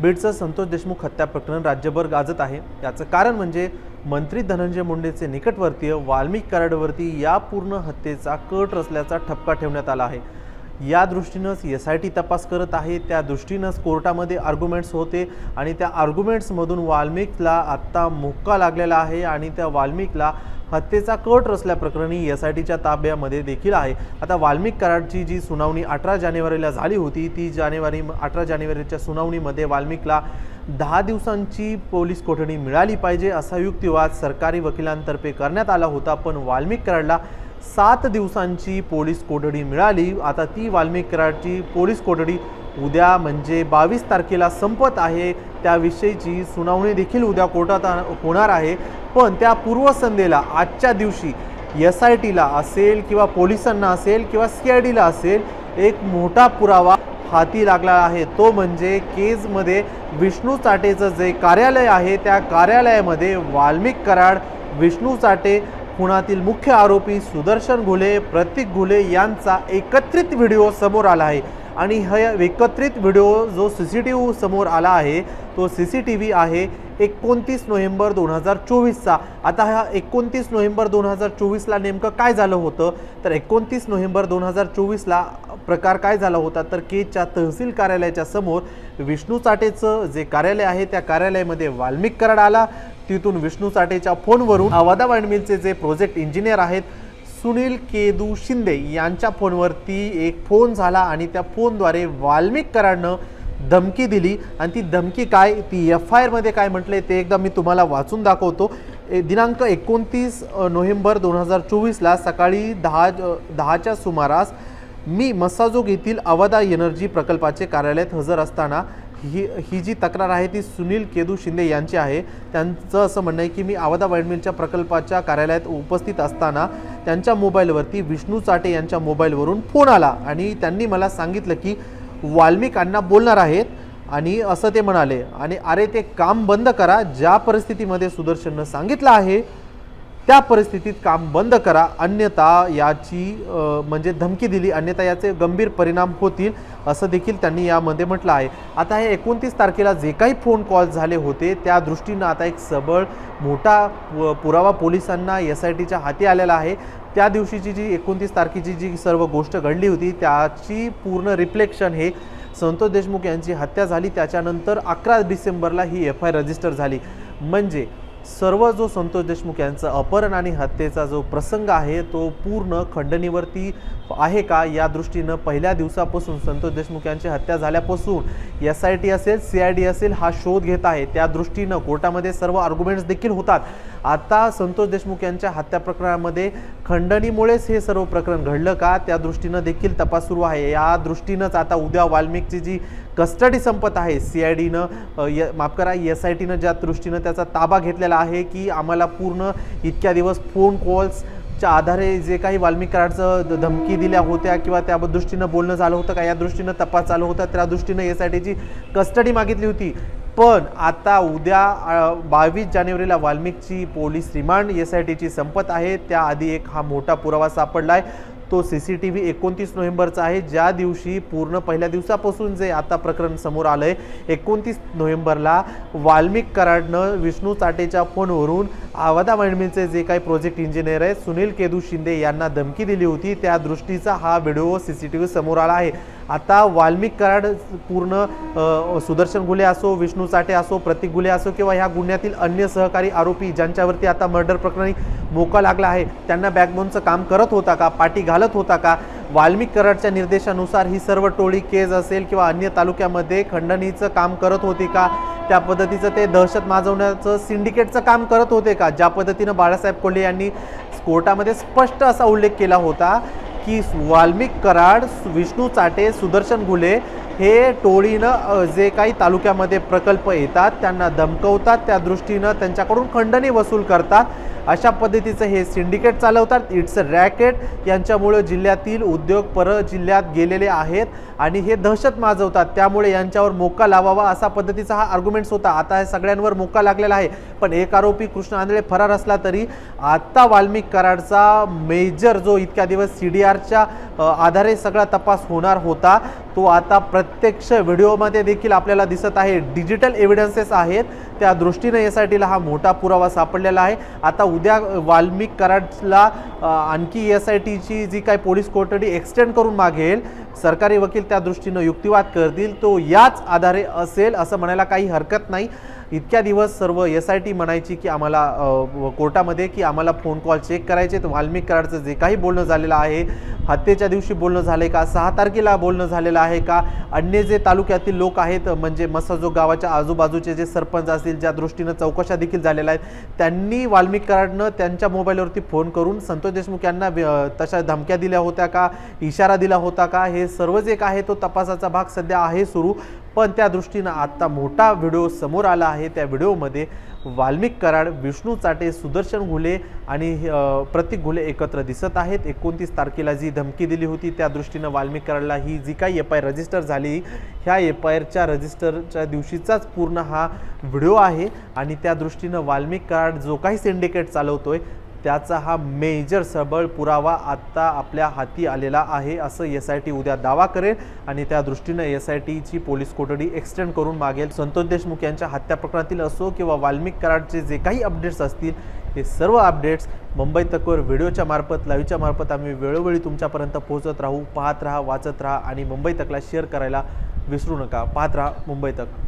बीडचं संतोष देशमुख हत्या प्रकरण राज्यभर गाजत आहे. याचं कारण म्हणजे मंत्री धनंजय मुंडेचे निकटवर्तीय वाल्मिक कराडवरती या पूर्ण हत्येचा कट रचल्याचा ठपका ठेवण्यात आला आहे. या दृष्टीनंच एस आय टी तपास करत आहे. त्या दृष्टीनंच कोर्टामध्ये आर्ग्युमेंट्स होते आणि त्या आर्ग्युमेंट्समधून वाल्मिकला आत्ता मुक्का लागलेला आहे आणि त्या वाल्मिकला हत्येचा कट रचल्याप्रकरणी एस आय टीच्या ताब्यामध्ये देखील आहे. आता वाल्मिक कराडची जी सुनावणी अठरा जानेवारीला झाली होती ती जानेवारी अठरा जानेवारीच्या सुनावणीमध्ये वाल्मिकला दहा दिवसांची पोलीस कोठडी मिळाली पाहिजे असा युक्तिवाद सरकारी वकिलांतर्फे करण्यात आला होता पण वाल्मिक कराडला सात दिवसांची पोलीस कोठडी मिळाली. आता ती वाल्मिक कराडची पोलीस कोठडी उद्या म्हणजे बावीस तारखेला संपत आहे. त्याविषयीची सुनावणी देखील उद्या कोर्टात होणार आहे. पण त्या पूर्वसंध्येला आजच्या दिवशी एस आय टीला असेल किंवा पोलिसांना असेल किंवा सी आय डीला असेल एक मोठा पुरावा हाती लागला आहे. तो म्हणजे केजमध्ये विष्णू चाटेचं जे कार्यालय आहे त्या कार्यालयामध्ये वाल्मिक कराड विष्णू चाटे खुणातील मुख्य आरोपी सुदर्शन घुले प्रतीक घुले यांचा एकत्रित व्हिडिओ समोर आला आहे. आणि हा एकत्रित व्हिडिओ जो सी सी टी व्ही समोर आला आहे तो सी सी टी व्ही आहे एकोणतीस नोव्हेंबर दोन हजार चोवीसचा. आता हा एकोणतीस नोव्हेंबर दोन हजार चोवीसला नेमकं काय झालं होतं? तर एकोणतीस नोव्हेंबर दोन हजार चोवीसला प्रकार काय झाला होता? तर केजच्या तहसील कार्यालयाच्या समोर विष्णू चाटेचं जे कार्यालय आहे त्या कार्यालयामध्ये वाल्मिक कराड आला. तिथून विष्णू चाटेच्या फोनवरून अवादा वाईंडमिलचे जे प्रोजेक्ट इंजिनियर आहेत सुनील केदू शिंदे यांच्या फोनवरती एक फोन झाला आणि त्या फोनद्वारे वाल्मिक कराडनं धमकी दिली. आणि ती धमकी काय? ती एफ आय आरमध्ये काय म्हटले ते एकदा मी तुम्हाला वाचून दाखवतो. ए- दिनांक एकोणतीस नोव्हेंबर दोन हजार चोवीसला सकाळी दहा दहाच्या सुमारास मी मसाजोग येथील अवधा एनर्जी प्रकल्पाचे कार्यालयात हजर असताना ही ही जी तक्रार आहे ती सुनील केदू शिंदे यांची आहे. त्यांचं असं म्हणणं आहे की मी आवदा वाईडमिलच्या प्रकल्पाच्या कार्यालयात उपस्थित असताना त्यांच्या मोबाईलवरती विष्णू चाटे यांच्या मोबाईलवरून फोन आला. आणि त्यांनी मला सांगितलं की वाल्मिकांना बोलणार आहेत. आणि असं ते म्हणाले. आणि अरे ते काम बंद करा. ज्या परिस्थितीमध्ये सुदर्शननं सांगितलं आहे त्या परिस्थितीत काम बंद करा. अन्यथा याची म्हणजे धमकी दिली अन्यथा याचे गंभीर परिणाम होतील असं देखील त्यांनी यामध्ये म्हटलं आहे. आता हे एकोणतीस तारखेला जे काही फोन कॉल झाले होते त्या दृष्टीनं आता एक सबळ मोठा पुरावा पोलिसांना एस आय टीच्या हाती आलेला आहे. त्या दिवशीची जी एकोणतीस तारखेची जी सर्व गोष्ट घडली होती त्याची पूर्ण रिफ्लेक्शन हे संतोष देशमुख यांची हत्या झाली. त्याच्यानंतर अकरा डिसेंबरला ही एफ आय रजिस्टर झाली. म्हणजे सर्व जो संतोष देशमुख यांचं अपहरण आणि हत्येचा जो प्रसंग आहे तो पूर्ण खंडणीवरती आहे का? या दृष्टीनं पहिल्या दिवसापासून संतोष देशमुख यांची हत्या झाल्यापासून एस आय टी असेल सी आय डी असेल हा शोध घेत आहे. त्या दृष्टीनं कोर्टामध्ये सर्व आर्ग्युमेंट्स देखील होतात. आता संतोष देशमुख यांच्या हत्या प्रकरणामध्ये खंडणीमुळेच हे सर्व प्रकरण घडलं का? त्या दृष्टीनं देखील तपास सुरू आहे. या दृष्टीनंच आता उद्या वाल्मिकची जी कस्टडी संपत आहे सी आय डीनं माफ करा एस आय टीनं ज्या दृष्टीनं त्याचा ताबा घेतलेला आहे की आम्हाला पूर्ण इतक्या दिवस फोन कॉल्सच्या आधारे जे काही वाल्मिक कराडचं धमकी दिल्या होत्या किंवा त्या दृष्टीनं बोलणं झालं होतं का या दृष्टीनं तपास चालू होता त्या दृष्टीनं एस आय टीची कस्टडी मागितली होती. पण आता उद्या बावीस जानेवारीला वाल्मिकची पोलीस रिमांड एस आय टीची संपत आहे. त्याआधी एक हा मोठा पुरावा सापडला आहे तो सी सी टी व्ही एकोणतीस नोव्हेंबरचा आहे. ज्या दिवशी पूर्ण पहिल्या दिवसापासून जे आता प्रकरण समोर आलं आहे एकोणतीस नोव्हेंबरला वाल्मिक कराडनं विष्णू चाटेच्या फोनवरून आवदा वैंडमिलचे जे काही प्रोजेक्ट इंजिनियर आहेत सुनील केदू शिंदे यांना धमकी दिली होती. त्या दृष्टीचा हा video C C T V समोर आला आहे. आता वाल्मिक कराड पूर्ण सुदर्शन गुले असो विष्णू साठे असो प्रतीक गुले असो किंवा ह्या गुन्ह्यातील अन्य सहकारी आरोपी ज्यांच्यावरती आता मर्डर प्रकरणी मोका लागला आहे त्यांना बॅकबोनचं काम करत होता का? पाठी घालत होता का? वाल्मिक कराडच्या निर्देशानुसार ही सर्व टोळी केज असेल किंवा अन्य तालुक्यामध्ये खंडणीचं काम करत होती का? त्या पद्धतीचं ते दहशत माजवण्याचं सिंडिकेटचं काम करत होते का? ज्या पद्धतीनं बाळासाहेब कोल्हे यांनी कोर्टामध्ये स्पष्ट असा उल्लेख केला होता की वाल्मिक कराड विष्णू चाटे सुदर्शन घुले हे टोळीनं जे काही तालुक्यामध्ये प्रकल्प येतात त्यांना धमकवतात. त्या दृष्टीनं त्यांच्याकडून खंडणी वसूल करतात. अशा पद्धतीचं हे सिंडिकेट चालवतात. इट्स अ रॅकेट यांच्यामुळे जिल्ह्यातील उद्योग पर जिल्ह्यात गेलेले आहेत आणि हे दहशत माजवतात. त्यामुळे यांच्यावर मोका लावावा असा पद्धतीचा हा आर्ग्युमेंट्स होता. आता हे सगळ्यांवर मोका लागलेला आहे. पण एक आरोपी कृष्ण आंधळे फरार असला तरी आत्ता वाल्मिक कराडचा मेजर जो इतक्या दिवस सी डी आरच्या आधारे सगळा तपास होणार होता तो आता प्रत्यक्ष व्हिडिओमध्ये देखील आपल्याला दिसत आहे. डिजिटल एव्हिडन्सेस आहेत. त्या दृष्टीने एस आय टीला हा मोठा पुरावा सापडलेला आहे. आता उद्या वाल्मिक कराडला आणखी एस आय टीची जी काही पोलीस कोठडी एक्सटेंड करून मागेल सरकारी वकील त्या दृष्टीनं युक्तिवाद करतील तो याच आधारे असेल असं म्हणायला काही हरकत नाही. इतक्या दिवस सर्व एस आय टी म्हणायची की आम्हाला कोर्टामध्ये की आम्हाला फोन कॉल चेक करायचे. तर वाल्मिक कराडचं जे काही बोलणं झालेलं आहे हत्येच्या दिवशी बोलणं झाले का सहा तारखेला बोलणं झालेलं आहे का अन्य जे तालुक्यातील लोक आहेत म्हणजे मसाजो गावाच्या आजूबाजूचे जे सरपंच असतील ज्या दृष्टीनं चौकशा देखील झालेल्या आहेत त्यांनी वाल्मिक कराडनं त्यांच्या मोबाईलवरती फोन करून संतोष देशमुख यांना तशा धमक्या दिल्या होत्या का इशारा दिला होता का हे सर्व जे काय आहे तो तपासाचा भाग सध्या आहे सुरू. पण त्या दृष्टीनं आत्ता मोठा व्हिडिओ समोर आला आहे. त्या व्हिडिओमध्ये वाल्मिक कराड विष्णू चाटे सुदर्शन घुले आणि प्रतीक घुले एकत्र दिसत आहेत. एकोणतीस तारखेला जी धमकी दिली होती त्या दृष्टीनं वाल्मिक कराडला ही जी काही एफ आय रजिस्टर झाली ह्या एफ आय आरच्या रजिस्टरच्या दिवशीचाच पूर्ण हा व्हिडिओ आहे. आणि त्या दृष्टीनं वाल्मिक कराड जो काही सिंडिकेट चालवतोय त्याचा हा मेजर सबळ पुरावा आत्ता आपल्या हाती आलेला आहे असं एस आय टी उद्या दावा करेल आणि त्या दृष्टीनं एस आय टीची पोलीस कोठडी एक्सटेंड करून मागेल. संतोष देशमुख यांच्या हत्या प्रकरणातील असो किंवा वाल्मिक कराडचे जे काही अपडेट्स असतील हे सर्व अपडेट्स मुंबई तकवर व्हिडिओच्या मार्फत लाईव्हच्या मार्फत आम्ही वेळोवेळी तुमच्यापर्यंत पोहोचत राहू पाहत राहा वाचत राहा आणि मुंबई तकला शेअर करायला विसरू नका. पाहत राहा मुंबई तक.